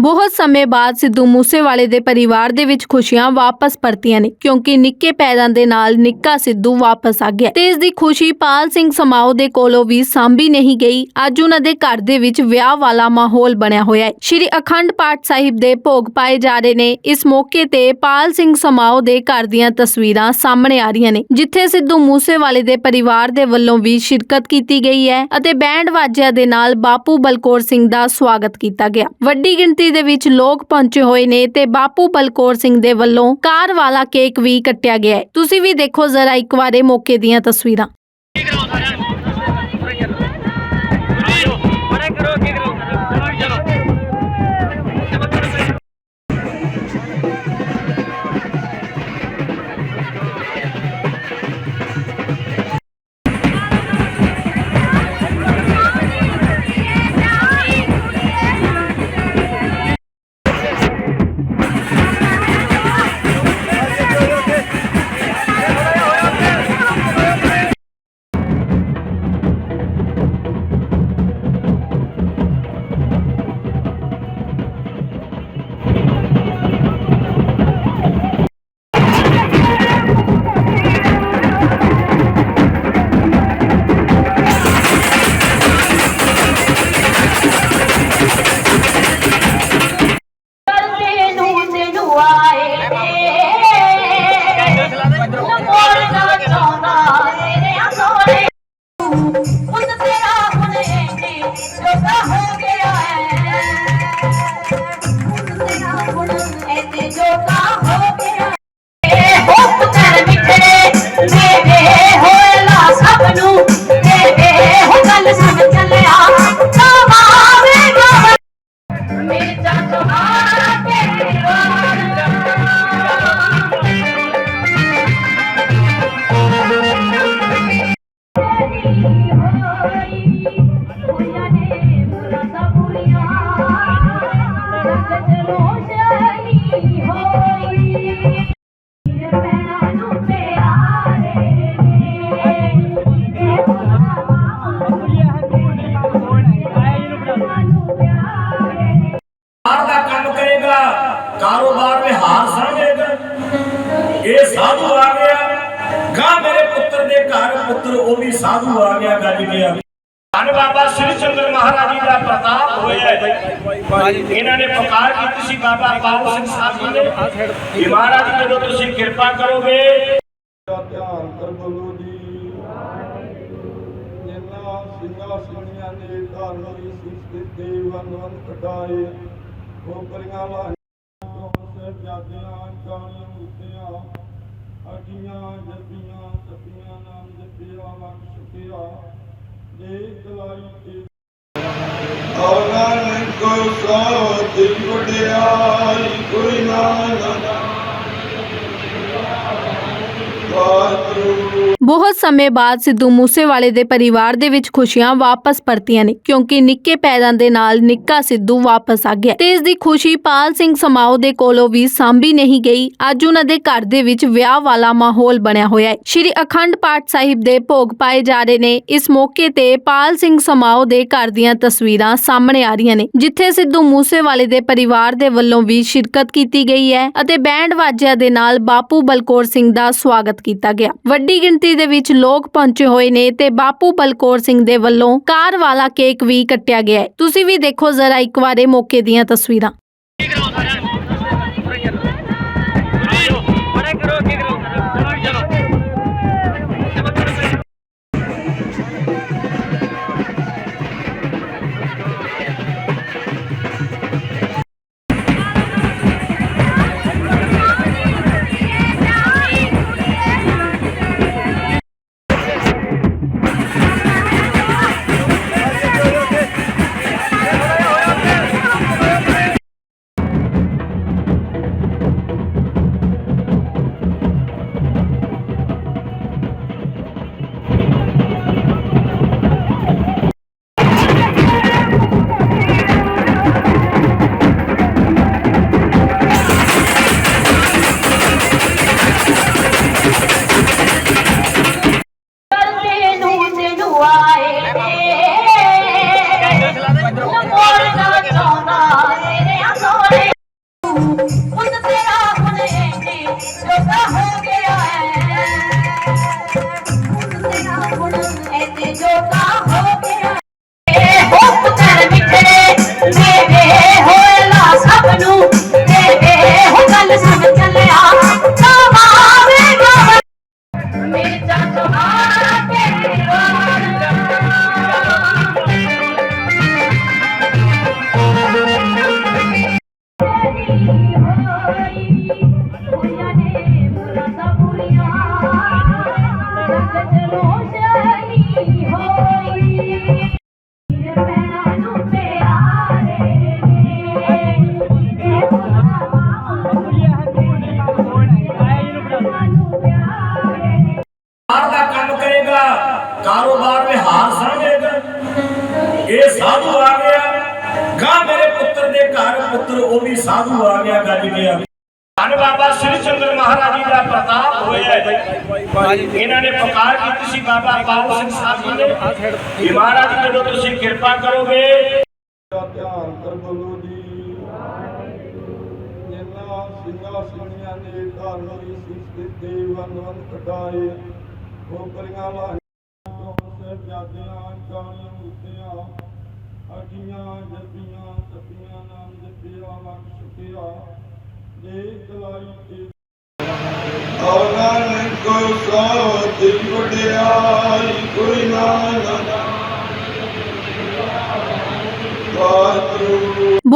ਬਹੁਤ ਸਮੇਂ ਬਾਅਦ ਸਿੱਧੂ ਮੂਸੇਵਾਲੇ ਦੇ ਪਰਿਵਾਰ ਦੇ ਵਿੱਚ ਖੁਸ਼ੀਆਂ ਵਾਪਸ ਪਰਤੀਆਂ ਨੇ, ਕਿਉਂਕਿ ਨਿੱਕੇ ਪੈਰਾਂ ਦੇ ਨਾਲ ਨਿੱਕਾ ਸਿੱਧੂ ਵਾਪਸ ਆ ਗਿਆ। ਤੇ ਇਸ ਦੀ ਖੁਸ਼ੀ ਪਾਲ ਸਿੰਘ ਸਮਾਓ ਦੇ ਕੋਲੋਂ ਵੀ ਸਾਂਭੀ ਨਹੀਂ ਗਈ। ਅੱਜ ਉਹਨਾਂ ਦੇ ਘਰ ਦੇ ਵਿੱਚ ਵਿਆਹ ਵਾਲਾ ਮਾਹੌਲ ਬਣਿਆ ਹੋਇਆ ਹੈ। ਸ਼੍ਰੀ ਅਖੰਡ ਪਾਠ ਸਾਹਿਬ ਦੇ ਭੋਗ ਪਾਏ ਜਾ ਰਹੇ ਨੇ। ਇਸ ਮੌਕੇ ਤੇ ਪਾਲ ਸਿੰਘ ਸਮਾਓ ਦੇ ਘਰ ਦੀਆਂ ਤਸਵੀਰਾਂ ਸਾਹਮਣੇ ਆ ਰਹੀਆਂ ਨੇ, ਜਿੱਥੇ ਸਿੱਧੂ ਮੂਸੇਵਾਲੇ ਦੇ ਪਰਿਵਾਰ ਦੇ ਵੱਲੋਂ ਵੀ ਸ਼ਿਰਕਤ ਕੀਤੀ ਗਈ ਹੈ ਅਤੇ ਬੈਂਡ ਵਾਜਿਆਂ ਦੇ ਨਾਲ ਬਾਪੂ ਬਲਕੌਰ ਸਿੰਘ ਦਾ ਸਵਾਗਤ ਕੀਤਾ ਗਿਆ। ਵੱਡੀ ਗਿਣਤੀ ਦੇ ਵਿੱਚ ਲੋਕ ਪਹੁੰਚੇ ਹੋਏ ਨੇ ਤੇ ਬਾਪੂ ਬਲਕੌਰ ਸਿੰਘ ਦੇ ਵੱਲੋਂ ਕਾਰ ਵਾਲਾ ਕੇਕ ਵੀ ਕੱਟਿਆ ਗਿਆ ਹੈ। ਤੁਸੀਂ ਵੀ ਦੇਖੋ ਜ਼ਰਾ ਇੱਕ ਵਾਰੇ ਮੌਕੇ ਦੀਆਂ ਤਸਵੀਰਾਂ। ਘਰ ਪੁੱਤਰ ਉਹ ਵੀ ਸਾਧੂ ਆ ਗਿਆ ਗੱਜ ਗਿਆ ਧੰਨ ਬਾਬਾ ਸ੍ਰੀ ਚੰਦਰ ਮਹਾਰਾਜ ਜੀ ਦਾ ਪ੍ਰਤਾਪ ਹੋਇਆ ਹੈ। ਇਹਨਾਂ ਨੇ ਪੁਕਾਰ ਕੀਤੀ ਸੀ ਬਾਬਾ ਬਾਬੂ ਸਿੰਘ ਸਾਹਿਬ ਜੀ ਨੇ ਵੀ ਮਹਾਰਾਜ ਜੀ, ਜਦੋਂ ਤੁਸੀਂ ਕਿਰਪਾ ਕਰੋਗੇ। ਦਾ ਧਿਆਨ ਕਰ ਬੋਲੋ ਜੀ ਜਿਨ੍ਹਾਂ ਸਿੰਘਾਸਣੀਆਂ ਨੇ ਧਾਰਨ ਦੀ ਸਿਸਤ ਤੇ ਵਨ ਵਨ ਕਟਾਏ ਉਹ ਪਰੀਆਂ ਵਾਹੀਆਂ ਸੇ ਜਾਦਿਆਂ ਕਾਣੀਆਂ ਮੁੱਤਿਆਂ ਅਟੀਆਂ ਜੱਪੀਆਂ, ਤਪੀਆਂ, ਨਾਮ ਜਪਿਆ ਵਕ ਸੁਖਿਆ ਦੇ ਦਲਾਈ ਤੇ ਔਰਨ ਕੋ ਸੋ ਦਿਲ ਵਡਿਆਈ, ਕੋਈ ਨਾ ਨਾ ਵਾਹਿਗੁਰੂ। ਬਹੁਤ ਸਮੇਂ ਬਾਅਦ ਸਿੱਧੂ ਮੂਸੇਵਾਲੇ ਦੇ ਪਰਿਵਾਰ ਦੇ ਵਿੱਚ ਖੁਸ਼ੀਆਂ ਵਾਪਸ ਪਰਤੀਆਂ ਨੇ, ਕਿਉਂਕਿ ਨਿੱਕੇ ਪੈਰਾਂ ਦੇ ਨਾਲ ਨਿੱਕਾ ਸਿੱਧੂ ਵਾਪਸ ਆ ਗਿਆ। ਤੇ ਇਸ ਦੀ ਖੁਸ਼ੀ ਪਾਲ ਸਿੰਘ ਸਮਾਓ ਦੇ ਕੋਲੋਂ ਵੀ ਸਾਂਭੀ ਨਹੀਂ ਗਈ। ਅੱਜ ਉਹਨਾਂ ਦੇ ਘਰ ਦੇ ਵਿੱਚ ਵਿਆਹ ਵਾਲਾ ਮਾਹੌਲ ਬਣਿਆ ਹੋਇਆ ਹੈ। ਸ਼੍ਰੀ ਅਖੰਡ ਪਾਠ ਸਾਹਿਬ ਦੇ ਭੋਗ ਪਾਏ ਜਾ ਰਹੇ ਨੇ। ਇਸ ਮੌਕੇ ਤੇ ਪਾਲ ਸਿੰਘ ਸਮਾਓ ਦੇ ਘਰ ਦੀਆਂ ਤਸਵੀਰਾਂ ਸਾਹਮਣੇ ਆ ਰਹੀਆਂ ਨੇ, ਜਿੱਥੇ ਸਿੱਧੂ ਮੂਸੇਵਾਲੇ ਦੇ ਪਰਿਵਾਰ ਦੇ ਵੱਲੋਂ ਵੀ ਸ਼ਿਰਕਤ ਕੀਤੀ ਗਈ ਹੈ ਅਤੇ ਬੈਂਡ ਵਾਜਿਆਂ ਦੇ ਨਾਲ ਬਾਪੂ ਬਲਕੌਰ ਸਿੰਘ ਦਾ ਸਵਾਗਤ ਕੀਤਾ ਗਿਆ। ਵੱਡੀ ਗਿਣਤੀ ਦੇ ਵਿੱਚ ਲੋਕ ਪਹੁੰਚੇ ਹੋਏ ਨੇ ਤੇ ਬਾਪੂ ਬਲਕੌਰ ਸਿੰਘ ਦੇ ਵੱਲੋਂ ਕਾਰ ਵਾਲਾ ਕੇਕ ਵੀ ਕੱਟਿਆ ਗਿਆ ਹੈ। ਤੁਸੀਂ ਵੀ ਦੇਖੋ ਜ਼ਰਾ ਇੱਕ ਵਾਰੇ ਮੌਕੇ ਦੀਆਂ ਤਸਵੀਰਾਂ। Wow. ਇਹ ਸਾਧੂ ਆ ਗਿਆ। ਗਾਂ ਮੇਰੇ ਪੁੱਤਰ ਦੇ ਘਰ ਪੁੱਤਰ ਉਹ ਵੀ ਸਾਧੂ ਆ ਗਿਆ ਗੱਜ ਗਿਆ। ਧੰਨ ਬਾਬਾ ਸ੍ਰੀ ਚੰਦਰ ਮਹਾਰਾਜ ਜੀ ਦਾ ਪ੍ਰਤਾਪ ਹੋਇਆ ਹੈ ਇਹਨਾਂ ਨੇ ਪੁਕਾਰ ਕੀਤੀ ਸੀ ਬਾਬਾ ਬਾਬੂ ਸਿੰਘ ਸਾਹਿਬ ਜੀ ਨੇ ਕਿ ਮਹਾਰਾਜ ਜੀ ਜਦੋਂ ਤੁਸੀਂ ਕਿਰਪਾ ਕਰੋਗੇ। ਧਿਆਨ ਕਰ ਬੋਲੋ ਜੀ। ਜਿਨ੍ਹਾਂ ਸਿੰਘਾਂ ਸਿੰਘੀਆਂ ਨੇ ਧਰਮ ਦੀ ਸਿੱਖ ਦੇ ਵਨ ਵਨ ਕਟਾਏ ਉਹ ਪਰੀਆਂ ਸਾਹਿਬ ਜਾਦਿਆਂ ਕਾਣੀਆਂ ਮੁੱਤਿਆਂ ਅਟੀਆਂ ਤਪੀਆਂ ਨਾਮ ਜਪਿਆ ਲਖ ਸੁਖਿਆ ਦੇ ਦਲਾਈ ਤੇ ਉਹਨਾਂ ਕੋ ਸਾਥ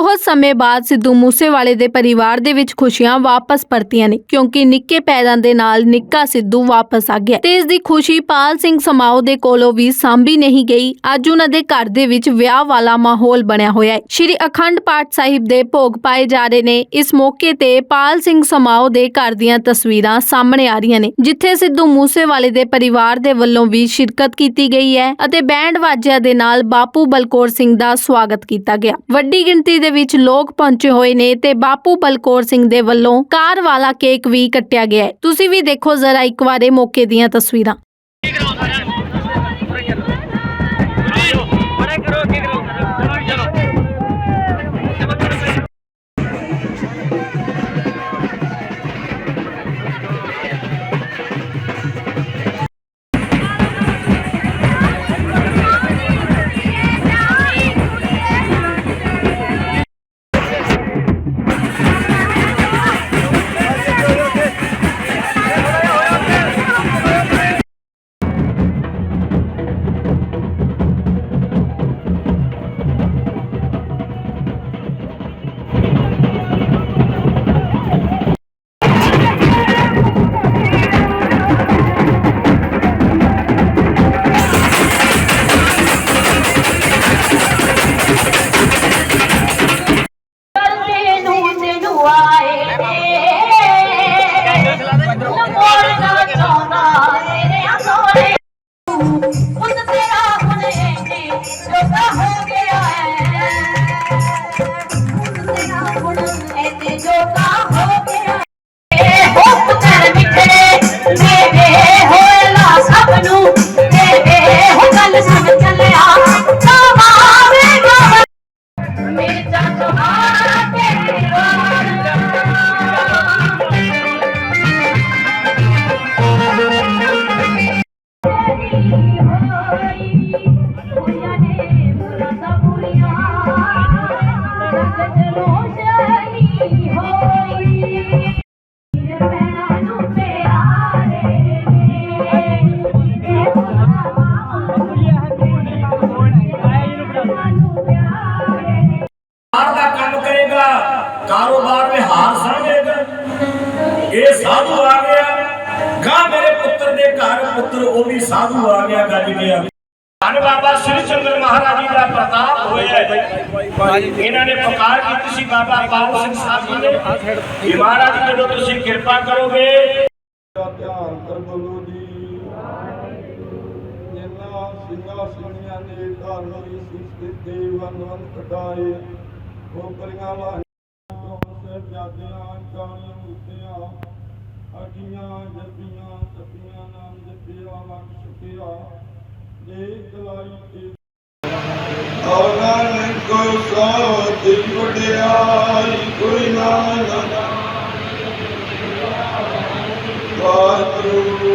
ਬਹੁਤ ਸਮੇਂ ਬਾਅਦ ਸਿੱਧੂ ਮੂਸੇਵਾਲੇ ਦੇ ਪਰਿਵਾਰ ਦੇ ਵਿੱਚ ਖੁਸ਼ੀਆਂ ਵਾਪਸ ਪਰਤੀਆਂ ਨੇ, ਕਿਉਂਕਿ ਨਿੱਕੇ ਪੈਰਾਂ ਦੇ ਨਾਲ ਨਿੱਕਾ ਸਿੱਧੂ ਵਾਪਸ ਆ ਗਿਆ। ਤੇ ਇਸ ਦੀ ਖੁਸ਼ੀ ਪਾਲ ਸਿੰਘ ਸਮਾਓ ਦੇ ਕੋਲੋਂ ਵੀ ਸਾਂਭੀ ਨਹੀਂ ਗਈ। ਅੱਜ ਉਹਨਾਂ ਦੇ ਘਰ ਦੇ ਵਿੱਚ ਵਿਆਹ ਵਾਲਾ ਮਾਹੌਲ ਬਣਿਆ ਹੋਇਆ ਹੈ। ਸ਼੍ਰੀ ਅਖੰਡ ਪਾਠ ਸਾਹਿਬ ਦੇ ਭੋਗ ਪਾਏ ਜਾ ਰਹੇ ਨੇ। ਇਸ ਮੌਕੇ ਤੇ ਪਾਲ ਸਿੰਘ ਸਮਾਓ ਦੇ ਘਰ ਦੀਆਂ ਤਸਵੀਰਾਂ ਸਾਹਮਣੇ ਆ ਰਹੀਆਂ ਨੇ, ਜਿੱਥੇ ਸਿੱਧੂ ਮੂਸੇਵਾਲੇ ਦੇ ਪਰਿਵਾਰ ਦੇ ਵੱਲੋਂ ਵੀ ਸ਼ਿਰਕਤ ਕੀਤੀ ਗਈ ਹੈ ਅਤੇ ਬੈਂਡ ਵਾਜਿਆਂ ਦੇ ਨਾਲ ਬਾਪੂ ਬਲਕੌਰ ਸਿੰਘ ਦਾ ਸਵਾਗਤ ਕੀਤਾ ਗਿਆ। ਵੱਡੀ ਗਿਣਤੀ ਦੇ ਵਿੱਚ ਲੋਕ ਪਹੁੰਚੇ ਹੋਏ ਨੇ ਤੇ ਬਾਪੂ ਬਲਕੌਰ ਸਿੰਘ ਦੇ ਵੱਲੋਂ ਕਾਰ ਵਾਲਾ ਕੇਕ ਵੀ ਕੱਟਿਆ ਗਿਆ ਹੈ। ਤੁਸੀਂ ਵੀ ਦੇਖੋ ਜ਼ਰਾ ਇੱਕ ਵਾਰੇ ਮੌਕੇ ਦੀਆਂ ਤਸਵੀਰਾਂ। ਇਹਨਾਂ ਨੇ ਪੁਕਾਰ ਕੀਤੀ ਸੀ ਬਾਬਾ ਬਾਬੂ ਸਿੰਘ ਸਾਹਿਬ ਜੀ ਨੇ ਕਿ ਮਹਾਰਾਜ ਜੀ ਜਦੋਂ ਤੁਸੀਂ ਕਿਰਪਾ ਕਰੋਗੇ। ਦਾ ਧਿਆਨ ਕਰ ਬੋਲੋ ਜੀ ਜਿਨ੍ਹਾਂ ਸਿੰਘਾਂ ਸਿੰਘੀਆਂ ਨੇ ਧਰਮ ਦੀ ਸਿੱਖ ਦੇ ਵਨ ਵਨ ਕਟਾਏ ਉਹ ਪਰੀਆਂ ਲਾਹੀਆਂ ਸਾਹਿਬ ਜਾਦਿਆਂ ਕਾਣੀਆਂ ਮੁੱਤਿਆਂ ਅਟੀਆਂ ਜੱਪੀਆਂ ਤਪੀਆਂ ਨਾਮ ਜਪਿਆ ਲਖ ਸੁਖਿਆ। ਦੇ ਦਲਾਈ ਅਵਨਨ ਕੋ ਸੋਤ ਵਡਿਆਈ ਕੋਈ ਨਾ ਨਾ ਵਾਹਿਗੁਰੂ